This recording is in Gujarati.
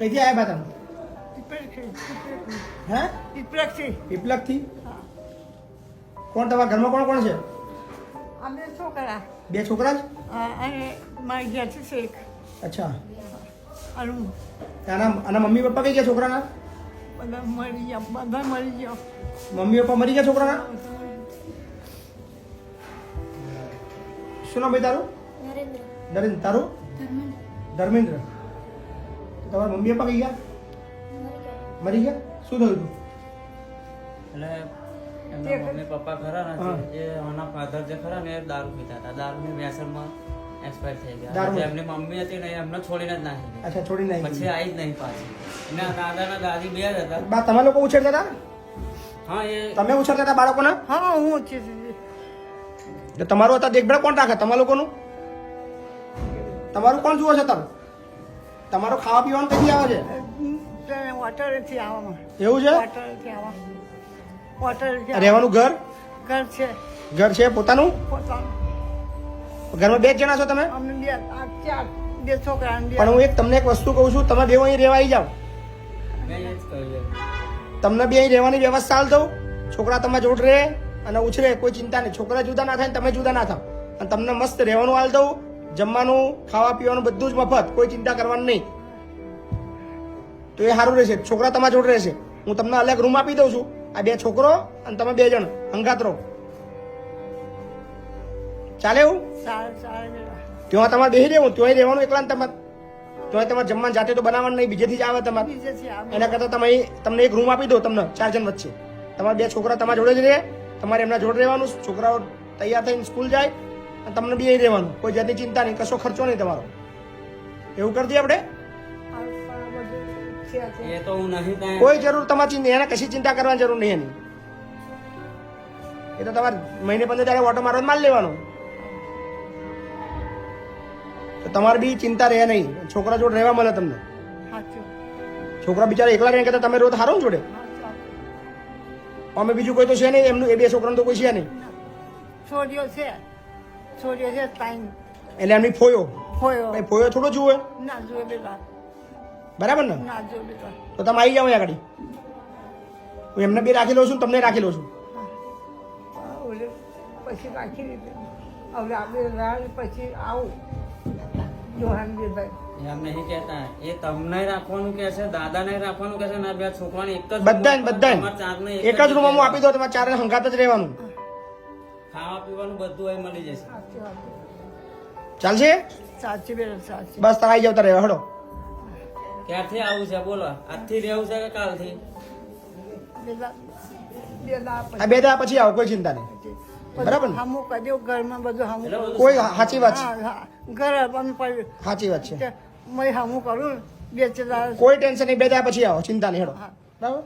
કઈથી આવ્યા બા તમે હે? પીપળકથી પીપલકથી કોણ તમારા ઘરમાં કોણ કોણ છે? અમે છોકરા. બે છોકરા છે અને મારી ઘેરથી શેખ. અચ્છા. અને આના આના મમ્મી પપ્પા કઈ ગયા છોકરાના? બધા મરી ગયા બધા મરી ગયા. મમ્મી પપ્પા મરી ગયા છોકરાના? શું નામ ભાઈ તારું? નરેન્દ્ર. નરેન્દ્ર તારું? ધર્મેન્દ્ર. ધર્મેન્દ્ર. તમારા મમ્મી પપ્પા કઈ ગયા? મરી ગયા. શું થયું? હતું એટલે એમના મમ્મી પપ્પા ખરા ને જે એ એમના ફાધર જે ખરા ને એ દારૂ પીતા હતા. દારૂની વ્યસનમાં એક્સપાયર થઈ ગયા. દારૂ? એમની મમ્મી હતી ને એમને છોડીને જ નાખી અચ્છા છોડી પછી આવી જ નહીં પાછી. એના દાદા ના દાદી બે જ હતા. બા તમે લોકો ઉછેરતા હતા? હા એ તમે ઉછેરતા હતા બાળકોના? હા હું ઉછેર તમારું હતા દેખભાળ કોણ રાખે? તમારા લોકોનું? તમારું કોણ જુઓ છે તમે? તમારું ખાવા પીવાનું કઈ આવે છે? આવવામાં એવું છે? આવવા રહેવાનું ઘર? ઘર છે. ઘર છે પોતાનું? પોતાનું. ઘરમાં બે જણા છો તમે? અમને બે ચાર બે છોકરા પણ હું એક તમને એક વસ્તુ કહું છું તમે બે અહીં રહેવા આવી જાઓ. તમને બે અહીં રહેવાની વ્યવસ્થા હાલ દઉં. છોકરા તમે જોડ રહે અને ઉછરે કોઈ ચિંતા નહીં. છોકરા જુદા ના થાય તમે જુદા ના થાવ. અને તમને મસ્ત રહેવાનું હાલ દઉં. જમવાનું ખાવા પીવાનું બધું જ મફત. કોઈ ચિંતા કરવાની નહીં. તો એ સારું રહેશે. છોકરા તમારા જોડે રહેશે. હું તમને અલગ રૂમ આપી દઉં છું. આ બે છોકરો અને તમે બે જણ. હંગાત રહો ચાલે એવું? ત્યાં તમારે બેસી રહેવું. ત્યાં રહેવાનું એકલા તમારે. ત્યાં તમારે જમવાનું જાતે તો બનાવવાનું નહીં. બીજેથી જ આવે તમારે. એના કરતાં તમે તમને એક રૂમ આપી દો તમને. ચાર જણ વચ્ચે. તમારા બે છોકરા તમારા જોડે જ રહે. તમારે એમના જોડે રહેવાનું. છોકરાઓ તૈયાર થઈને સ્કૂલ જાય. અને તમને બી અહીં રહેવાનું. કોઈ જાતની ચિંતા નહીં કશો ખર્ચો નહીં તમારો. એવું કરી દઈએ આપણે. એ તો હું નહીં કોઈ જરૂર તમારી ચિંતા એને કશી ચિંતા કરવાની જરૂર નહીં એની. એ તો તમારે મહિને પંદર ત્યારે ઓટો મારવા માલ લેવાનો. તો તમારે બી ચિંતા રહે નહીં. છોકરા જોડે રહેવા મળે તમને. છોકરા બિચારા એકલા રહે તમે રોજ હારો જોડે. અમે બીજું કોઈ તો છે નહીં એમનું એ બે છોકરાનું તો કોઈ છે નહીં. છોડ્યો છે. છોડીઓ છે ટાઈમ એટલે એમની ફોયો? ફોયો. ભાઈ ફોયો થોડો જુએ? ના જુએ બેટા બરાબર ને? ના જુએ બેટા તો તમે આવી જાઓ અહીંયા આગળ હું એમને બી રાખી લઉં છું તમને રાખી લઉં છું. ઓલે પછી રાખી દીધી હવે આપણે રાહ પછી આવું. એમ નહીં કહેતા? એ તમને રાખવાનું કે છે દાદાને રાખવાનું કે છે ને બે છોકરાને એક જ બધા બધા એક જ રૂમ આપી દો તમારે ચારે હંગાત જ રહેવાનું. ખાવા પીવાનું બધું અહીં મળી જશે. ચાલશે? સાચી બેટા સાચી. બસ તમે આવી જાવ તારે હડો. ક્યારથી આવું છે? બોલો. આજથી રહેવું છે કે કાલથી? બે દા પછી આવો કોઈ ચિંતા નહીં. બરાબર? હમું કર્યો ઘરમાં બધું હમું કોઈ સાચી વાત છે. ઘર પણ સાચી વાત છે. મેં હમું કરું બે કોઈ ટેન્શન નહીં બે દા પછી આવો ચિંતા નહીં હેડો. હા. બરાબર?